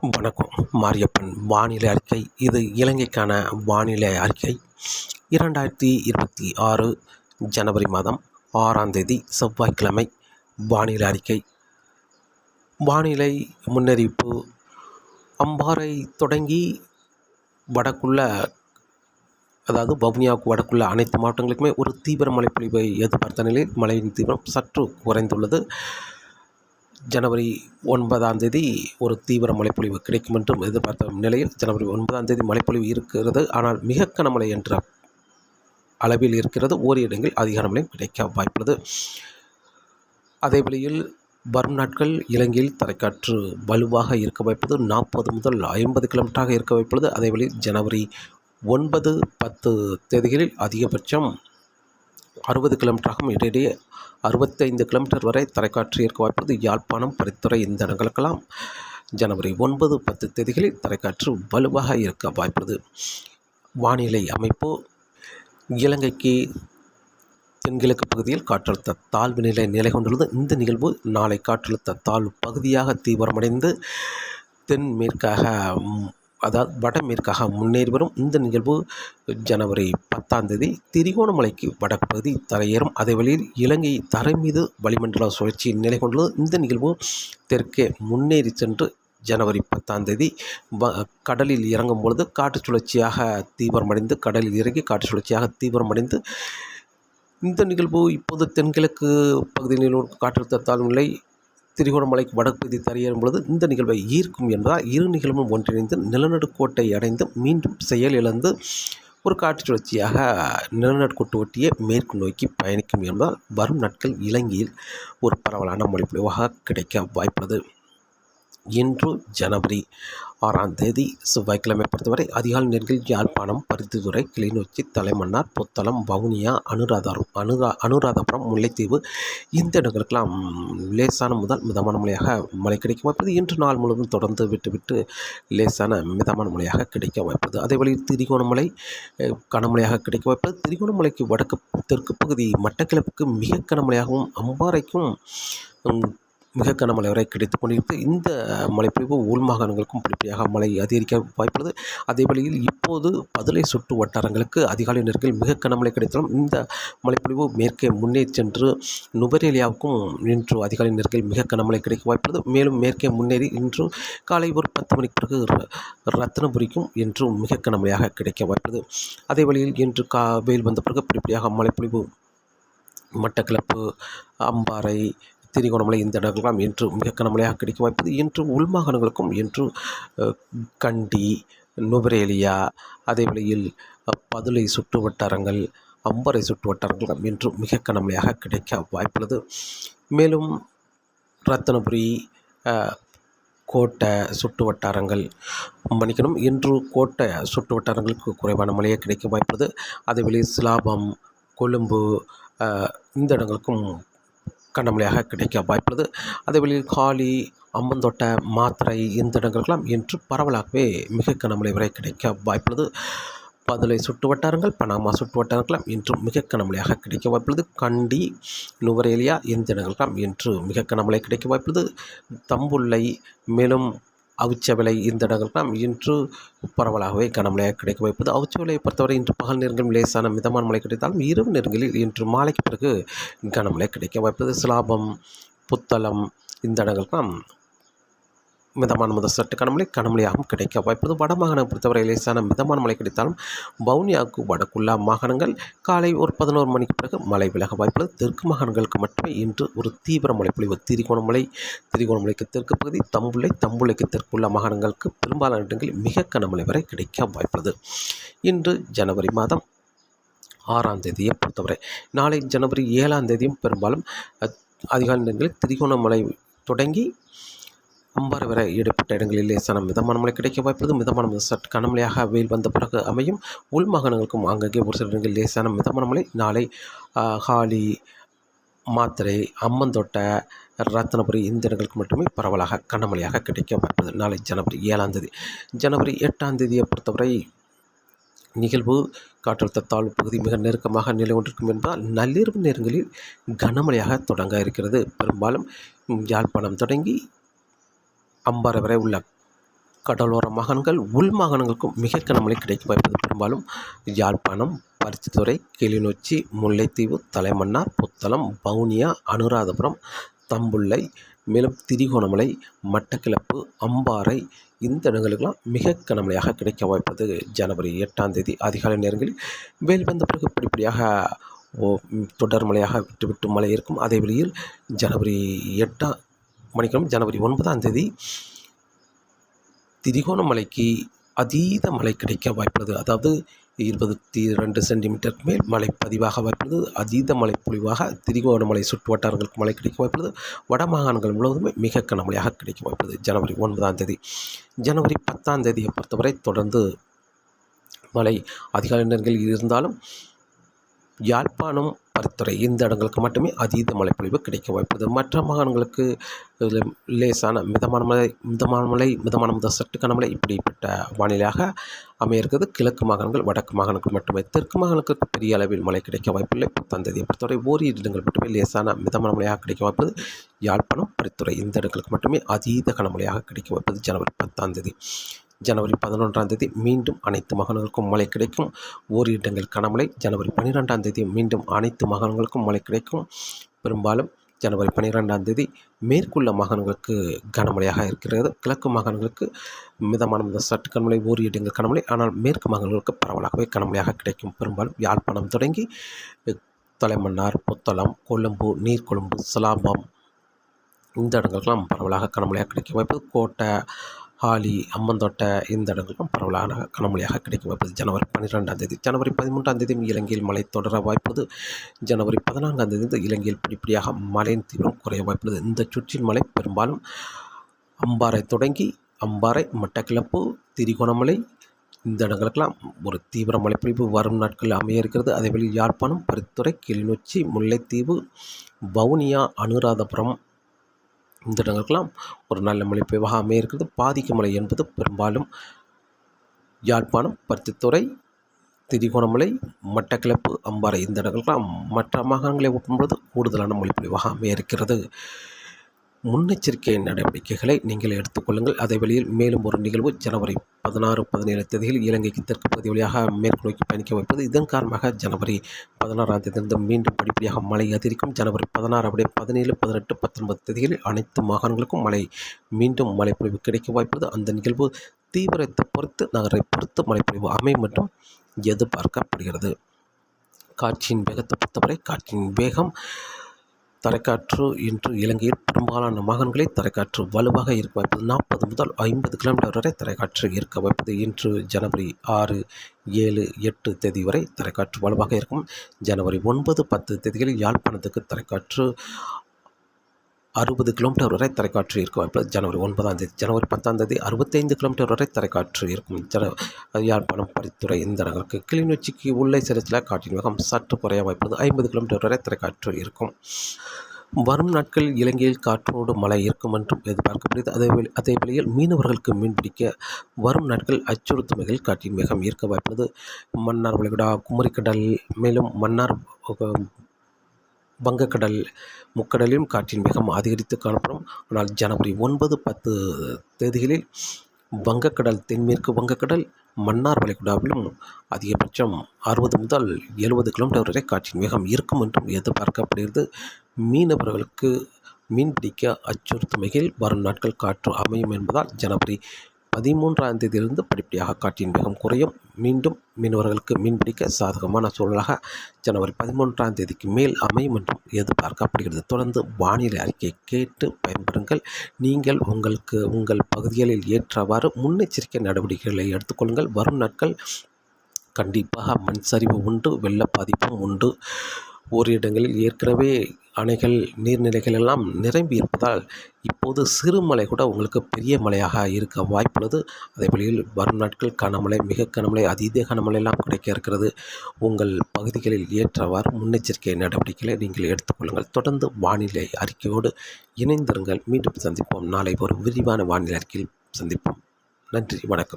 வணக்கம் மாரியப்பன். வானிலை அறிக்கை. இது இலங்கைக்கான வானிலை அறிக்கை. இரண்டாயிரத்தி இருபத்தி ஆறு ஜனவரி மாதம் ஆறாம் தேதி செவ்வாய்க்கிழமை வானிலை அறிக்கை. வானிலை முன்னறிவிப்பு. அம்பாறை தொடங்கி வடக்குள்ள அதாவது வவுனியாவுக்கு வடக்குள்ள அனைத்து மாவட்டங்களுக்குமே ஒரு தீவிர மழைப்பொழிவை எதிர்பார்த்த நிலையில் மழையின் தீவிரம் சற்று குறைந்துள்ளது. ஜனவரி ஒன்பதாம் தேதி ஒரு தீவிர மழைப்பொழிவு கிடைக்கும் என்றும் எதிர்பார்த்த நிலையில் ஜனவரி ஒன்பதாம் தேதி மழைப்பொழிவு இருக்கிறது. ஆனால் மிக கனமழை என்ற அளவில் இருக்கிறது. ஓரிரு இடங்களில் அதிக கனமழை கிடைக்க வாய்ப்புள்ளது. அதே வழியில் வரும் நாட்கள் இலங்கையில் தரைக்காற்று வலுவாக இருக்க வாய்ப்பது நாற்பது முதல் ஐம்பது கிலோமீட்டராக இருக்க வைப்பது அதே வேளையில் ஜனவரி ஒன்பது பத்து தேதிகளில் அதிகபட்சம் அறுபது கிலோமீட்டராகவும் இடையிடையே அறுபத்தைந்து கிலோமீட்டர் வரை தரைக்காற்று இருக்க வாய்ப்பது யாழ்ப்பாணம் பரித்துறை இந்த இடங்களுக்கெல்லாம் ஜனவரி ஒன்பது பத்து தேதிகளில் தரைக்காற்று வலுவாக இருக்க வாய்ப்பது வானிலை அமைப்பு. இலங்கைக்கு தென்கிழக்கு பகுதியில் காற்றழுத்த தாழ்வு நிலை நிலை கொண்டுள்ளது. இந்த நிகழ்வு நாளை காற்றழுத்த தாழ்வு பகுதியாக தீவிரமடைந்து தென்மேற்காக அதாவது வடமேற்காக முன்னேறி வரும். இந்த நிகழ்வு ஜனவரி பத்தாம் தேதி திரிகோணமலைக்கு வடக்கு பகுதி தரையேறும் அதே வழியில் இலங்கை தரை மீது வளிமண்டல சுழற்சி நிலை கொண்டுள்ளது இந்த நிகழ்வு தெற்கே முன்னேறி சென்று ஜனவரி பத்தாம் தேதி வ கடலில் இறங்கும் பொழுது காற்று சுழற்சியாக தீவிரமடைந்து கடலில் இறங்கி காற்று சுழற்சியாக தீவிரமடைந்து இந்த நிகழ்வு இப்போது தென்கிழக்கு பகுதியில் காற்றழுத்த தாழ்வு நிலை திரிகோணமலைக்கு வடக்கு பகுதி தரையேறும் பொழுது இந்த நிகழ்வை ஈர்க்கும் என்பதால் இரு நிகழ்வும் ஒன்றிணைந்து நிலநடுக்கோட்டை அடைந்து மீண்டும் செயலிழந்து ஒரு காற்று சுழற்சியாக நிலநடுக்கோட்டு ஒட்டிய மேற்கு நோக்கி பயணிக்கும் என்பதால் வரும் நாட்கள் இலங்கையில் ஒரு பரவலான மொழிப்பொழிவாக கிடைக்க வாய்ப்புள்ளது. இன்று ஜனவரி ஆறாம் தேதி செவ்வாய்க்கிழமை பொறுத்தவரை அதிகாலை நேரங்களில் யாழ்ப்பாணம் பருத்தித்துறை கிளிநொச்சி தலைமன்னார் புத்தளம் வவுனியா அனுராதாரம் அனுரா அனுராதபுரம் முல்லைத்தீவு இந்த இடங்களுக்கெல்லாம் லேசான முதல் மிதமான மழையாக மழை கிடைக்க வாய்ப்பது இன்று நாள் முழுவதும் தொடர்ந்து விட்டுவிட்டு லேசான மிதமான மழையாக கிடைக்க வாய்ப்பது. அதே வழி திரிகோணமலை கனமழையாக கிடைக்க வாய்ப்பது. திரிகோணமலைக்கு வடக்கு தெற்கு பகுதி மட்டக்கிழப்புக்கு மிக கனமழையாகவும் அம்பாறைக்கும் மிக கனமழை வரை கிடைத்துக் கொண்டிருக்கு இந்த மழைப்பொழிவு உள் மாகாணங்களுக்கும் படிப்படியாக மழை அதிகரிக்க வாய்ப்புள்ளது. அதே வழியில் இப்போது பதுளை சுற்று வட்டாரங்களுக்கு அதிகாலை நேரத்தில் மிக கனமழை கிடைத்தாலும் இந்த மழைப்பொழிவு மேற்கே முன்னே சென்று நுவரேலியாவுக்கும் இன்று அதிகாலை நேரத்தில் மிக கனமழை கிடைக்க வாய்ப்புள்ளது. மேலும் மேற்கே முன்னேறி இன்று காலை ஒரு பத்து மணிக்கு பிறகு ர- ரத்தினபுரிக்கும் இன்று மிக கனமழையாக கிடைக்க வாய்ப்புள்ளது. அதே வழியில் இன்று கா வெயில் வந்த பிறகு படிப்படியாக மழைப்பொழிவு மட்டக்களப்பு அம்பாறை திரிகோணமலை இந்த இடங்கள்லாம் இன்று மிக கனமழையாக கிடைக்க வாய்ப்பது இன்று உள்மாகாணங்களுக்கும் இன்று கண்டி நுவரேலியா அதே வழியில் பதுளை சுற்று வட்டாரங்கள் அம்பரை சுற்று வட்டாரங்கள் இன்று மிக கனமழையாக கிடைக்க வாய்ப்புள்ளது. மேலும் ரத்தனபுரி கோட்டை சுற்று வட்டாரங்கள் மன்னிக்கணும் இன்று கோட்டை சுற்று வட்டாரங்களுக்கு குறைவான மழையே கிடைக்க வாய்ப்புள்ளது. அதே வேளையில் சிலாபம் கொழும்பு இந்த இடங்களுக்கும் கனமழையாக கிடைக்க வாய்ப்புள்ளது. அதே காளி காலி அம்மந்தோட்டை மாத்திரை இந்த இடங்களுக்கெல்லாம் இன்று பரவலாகவே மிக கனமழை வரை கிடைக்க வாய்ப்புள்ளது. பதுளை சுட்டு வட்டாரங்கள் பனாமா சுட்டு வட்டாரங்களாம் இன்று மிக கனமழையாக கிடைக்க வாய்ப்புள்ளது. கண்டி நுவரேலியா இந்த இடங்களுக்கெல்லாம் இன்று மிக கனமழை கிடைக்க வாய்ப்புள்ளது. தம்புள்ளை மேலும் அவிச்சவிலை இந்த இடங்களுக்கெல்லாம் இன்று பரவலாகவே கனமழையாக கிடைக்க அவிச்ச அவிச்சவிலையை பொறுத்தவரை இன்று பகல் நேரங்களில் லேசான மிதமான மழை கிடைத்தாலும் இரவு நேரங்களில் இன்று மாலைக்கு பிறகு கனமழை கிடைக்க வாய்ப்பது. சிலாபம் புத்தளம் இந்த இடங்களுக்கெல்லாம் மிதமான முதல் சற்று கனமழை கனமழையாகவும் கிடைக்க வாய்ப்பது வட மாகாணம் பொறுத்தவரை லேசான மிதமான மழை கிடைத்தாலும் வவுனியாவுக்கு வடக்குள்ளா மாகாணங்கள் காலை ஒரு பதினோரு மணிக்கு பிறகு மழை விலக வாய்ப்புள்ளது. தெற்கு மாகாணங்களுக்கு மட்டுமே இன்று ஒரு தீவிர மழை பொழிவு. திரிகோணமலை திரிகோணமலைக்கு தெற்கு பகுதி தம்புள்ளை தம்புள்ளைக்கு தெற்குள்ள மாகாணங்களுக்கு பெரும்பாலான இடங்களில் மிக கனமழை வரை கிடைக்க வாய்ப்புள்ளது. இன்று ஜனவரி மாதம் ஆறாம் தேதியை பொறுத்தவரை நாளை ஜனவரி ஏழாம் தேதியும் பெரும்பாலும் அஹ், அதிகாலை நேரங்களில் திரிகோணமலை தொடங்கி அம்பாறை வரை இடைப்பட்ட இடங்களில் லேசான மிதமான மழை கிடைக்க வாய்ப்பது மிதமான சற்று கனமழையாக வெயில் வந்த பிறகு அமையும். உள் மாகாணங்களுக்கும் அங்கங்கே ஒரு சில இடங்களில் லேசான மிதமான மழை. நாளை ஹாலி மாத்திரை அம்மந்தோட்டை ரத்னபுரி இந்த இடங்களுக்கு மட்டுமே பரவலாக கனமழையாக கிடைக்க வாய்ப்பது நாளை ஜனவரி ஏழாம் தேதி. ஜனவரி எட்டாம் தேதியை பொறுத்தவரை நிகழ்வு காற்றழுத்த தாழ்வு பகுதி மிக நெருக்கமாக நிலை கொண்டிருக்கும் என்பதால் நள்ளிரவு நேரங்களில் கனமழையாக தொடங்க இருக்கிறது. பெரும்பாலும் யாழ்ப்பாணம் தொடங்கி அம்பாறை வரை உள்ள கடலோர மாகாணங்கள் உள் மாகாணங்களுக்கும் மிக கனமழை கிடைக்க வாய்ப்பது பெரும்பாலும் யாழ்ப்பாணம் பருத்தித்துறை கிளிநொச்சி முல்லைத்தீவு தலைமன்னார் புத்தளம் வவுனியா அனுராதபுரம் தம்புள்ளை மேலும் திரிகோணமலை மட்டக்கிளப்பு அம்பாறை இந்த இடங்களுக்கெல்லாம் மிக கனமழையாக கிடைக்க வாய்ப்பது ஜனவரி எட்டாம் தேதி அதிகாலை நேரங்களில். வெயில் வந்த பிறகு படிப்படியாக ஓ தொடர் மழையாக விட்டு விட்டு மழை இருக்கும். அதே வழியில் ஜனவரி எட்டாம் மணிக்கம் ஜனவரி ஒன்பதாம் தேதி திரிகோணமலைக்கு அதீத மழை கிடைக்க வாய்ப்புள்ளது. அதாவது இருபத்தி ரெண்டு சென்டிமீட்டருக்கு மேல் மழை பதிவாக வாய்ப்புள்ளது. அதீத மழை பொழிவாக திரிகோணமலை சுற்று வட்டாரங்களுக்கு மழை கிடைக்க வாய்ப்புள்ளது. வட மாகாணங்கள் முழுவதுமே மிக கனமழையாக கிடைக்க வாய்ப்புள்ளது ஜனவரி ஒன்பதாம் தேதி. ஜனவரி பத்தாம் தேதியை பொறுத்தவரை தொடர்ந்து மழை அதிகாலை நேரங்களில் இருந்தாலும் யாழ்ப்பாணம் பருத்துறை இந்த இடங்களுக்கு மட்டுமே அதீத மழைப்பொழிவு கிடைக்க வாய்ப்புது மற்ற மாகாணங்களுக்கு லேசான மிதமான மழை மிதமான மழை மிதமான முதல் சற்று கனமழை இப்படிப்பட்ட வானிலையாக அமைய இருக்கிறது கிழக்கு மாகாணங்கள் வடக்கு மாகாணங்கள் மட்டுமே. தெற்கு மாகாணங்களுக்கு பெரிய அளவில் மழை கிடைக்க வாய்ப்பில்லை. பத்தாம் பொறுத்தவரை ஓரிரு இடங்கள் மட்டுமே லேசான மிதமான மழையாக கிடைக்க வாய்ப்பது யாழ்ப்பாணம் பருத்துறை இந்த இடங்களுக்கு மட்டுமே அதீத கனமழையாக கிடைக்க வாய்ப்பது ஜனவரி பத்தாம் தேதி. ஜனவரி பதினொன்றாம் தேதி மீண்டும் அனைத்து மகன்களுக்கும் மழை கிடைக்கும். ஓரிரு இடங்கள் கனமழை. ஜனவரி பன்னிரெண்டாம் தேதி மீண்டும் அனைத்து மகன்களுக்கும் மழை கிடைக்கும். பெரும்பாலும் ஜனவரி பன்னிரெண்டாம் தேதி மேற்குள்ள மாகாணங்களுக்கு கனமழையாக இருக்கிறது. கிழக்கு மாகாணங்களுக்கு மிதமான மித சட்டு கனமழை ஓரிரு இடங்கள் கனமழை. ஆனால் மேற்கு மாகாணங்களுக்கு பரவலாகவே கனமழையாக கிடைக்கும். பெரும்பாலும் யாழ்ப்பாணம் தொடங்கி தலைமன்னார் புத்தளம் கொழும்பு நீர்கொழும்பு சிலாபம் இந்த இடங்களுக்கெல்லாம் பரவலாக கனமழையாக கிடைக்கும் வாய்ப்பு. கோட்டை ஹாலி அம்மந்தோட்ட இந்த இடங்களுக்கும் பரவலான கனமழையாக கிடைக்கும். வாய்ப்பு ஜனவரி பன்னிரெண்டாம் தேதி ஜனவரி பதிமூன்றாம் தேதி இலங்கையில் மழை தொடர வாய்ப்புள்ளது. ஜனவரி பதினான்காம் தேதி இலங்கையில் படிப்படியாக மழையின் தீவிரம் குறைய வாய்ப்புள்ளது. இந்த சுற்றில் மழை பெரும்பாலும் அம்பாறை தொடங்கி அம்பாறை மட்டக்கிளப்பு திரிகோணமலை இந்த இடங்களுக்கெல்லாம் ஒரு தீவிர மழைப்பொழிவு வரும் நாட்களில் அமைய இருக்கிறது. அதேபோல் யாழ்ப்பாணம் பருத்துறை கிளிநொச்சி முல்லைத்தீவு வவுனியா அனுராதபுரம் இந்த இடங்களுக்கெல்லாம் ஒரு நல்ல மழை பெய்வாக இருக்கிறது பாதிக்க மழை என்பது பெரும்பாலும் யாழ்ப்பாணம் பருத்தித்துறை திரிகோணமலை மட்டக்கிளப்பு அம்பாறை இந்த இடங்களுக்கெல்லாம் மற்ற மாகாணங்களை ஒப்பும்போது கூடுதலான மொழிப்பொழிவாக அமைய இருக்கிறது. முன்னெச்சரிக்கை நடவடிக்கைகளை நீங்கள் எடுத்துக்கொள்ளுங்கள் அதே வழியில் மேலும் ஒரு நிகழ்வு ஜனவரி பதினாறு பதினேழு தேதியில் இலங்கைக்கு தெற்கு பகுதி வழியாக மேற்கு நோக்கி பயணிக்க வைப்பது. இதன் காரணமாக ஜனவரி பதினாறாம் தேதியிலிருந்து மீண்டும் படிப்படியாக மழை அதிகரிக்கும். ஜனவரி பதினாறு அப்படியே பதினேழு பதினெட்டு பத்தொன்பது தேதிகளில் அனைத்து மாகாணங்களுக்கும் மழை மீண்டும் மழைப்பொழிவு கிடைக்க வாய்ப்பது அந்த நிகழ்வு தீவிரத்தை பொறுத்து நகரை பொறுத்து மழைப்பொழிவு அமையும் மற்றும் எதிர்பார்க்கப்படுகிறது. காட்சியின் வேகத்தை பொறுத்தவரை காற்றின் வேகம் தரைக்காற்று இன்று இலங்கையில் பெரும்பாலான மாகாணங்களில் தரைக்காற்று வலுவாக இருக்க வாய்ப்பது நாற்பது முதல் ஐம்பது கிலோமீட்டர் வரை தரைக்காற்று இருக்க வாய்ப்பது இன்று ஜனவரி ஆறு ஏழு எட்டு தேதி வரை தரைக்காற்று வலுவாக இருக்கும். ஜனவரி ஒன்பது பத்து தேதிகளில் யாழ்ப்பாணத்துக்கு தரைக்காற்று அறுபது கிலோமீட்டர் வரை தரைக்காற்று இருக்க வாய்ப்பு ஜனவரி ஒன்பதாம் தேதி ஜனவரி பத்தாம் தேதி அறுபத்தைந்து கிலோமீட்டர் வரை தரைக்காற்று இருக்கும். ஜன யாழ்ப்பாணம் பரித்துறை இந்த நகருக்கு கிளிநொச்சிக்கு உள்ளே செலுத்தல காற்றின் வேகம் சற்று குறைய வாய்ப்பது ஐம்பது கிலோமீட்டர் வரை தரைக்காற்று இருக்கும். வரும் நாட்களில் இலங்கையில் காற்றோடு மழை இருக்கும் என்றும் எதிர்பார்க்கப்படுகிறது. அதே அதே வேளையில் மீனவர்களுக்கு மீன்பிடிக்க வரும் நாட்கள் அச்சுறுத்தும் வகையில் காற்றின் வேகம் ஈர்க்க வாய்ப்புள்ளது. மன்னார் வளைகுடா குமரிக்கடல் மேலும் மன்னார் வங்கக்கடல் முக்கடலிலும் காற்றின் வேகம் அதிகரித்து காணப்படும். ஆனால் ஜனவரி ஒன்பது பத்து தேதிகளில் வங்கக்கடல் தென்மேற்கு வங்கக்கடல் மன்னார் வளைகுடாவிலும் அதிகபட்சம் அறுபது முதல் எழுபது கிலோமீட்டர் வரை காற்றின் வேகம் இருக்கும் என்றும் எதிர்பார்க்கப்படுகிறது. மீனவர்களுக்கு மீன்பிடிக்க அச்சுறுத்தும் வகையில் வரும் நாட்கள் காற்று அமையும் என்பதால் ஜனவரி பதிமூன்றாம் தேதியிலிருந்து படிப்படியாக காற்றின் வேகம் குறையும். மீண்டும் மீனவர்களுக்கு மீன்பிடிக்க சாதகமான சூழலாக ஜனவரி பதிமூன்றாம் தேதிக்கு மேல் அமையும் என்றும் எதிர்பார்க்கப்படுகிறது. தொடர்ந்து வானிலை அறிக்கை கேட்டு பயன்பெறுங்கள். நீங்கள் உங்களுக்கு உங்கள் பகுதிகளில் ஏற்றவாறு முன்னெச்சரிக்கை நடவடிக்கைகளை எடுத்துக்கொள்ளுங்கள் வரும் நாட்கள் கண்டிப்பாக மண் சரிவு உண்டு வெள்ள பாதிப்பும் உண்டு. ஒரு இடங்களில் ஏற்கனவே அணைகள் நீர்நிலைகள் எல்லாம் நிரம்பி இருப்பதால் இப்போது சிறுமலை கூட உங்களுக்கு பெரிய மலையாக இருக்க வாய்ப்புள்ளது. அதே வழியில் வரும் நாட்கள் கனமழை மிக கனமழை அதீத கனமழை எல்லாம் கிடைக்க இருக்கிறது. உங்கள் பகுதிகளில் ஏற்றவாறு முன்னெச்சரிக்கை நடவடிக்கைகளை நீங்கள் எடுத்துக்கொள்ளுங்கள். தொடர்ந்து வானிலை அறிக்கையோடு இணைந்திருங்கள். மீண்டும் சந்திப்போம். நாளை ஒரு விரிவான வானிலை அறிக்கையில் சந்திப்போம். நன்றி வணக்கம்.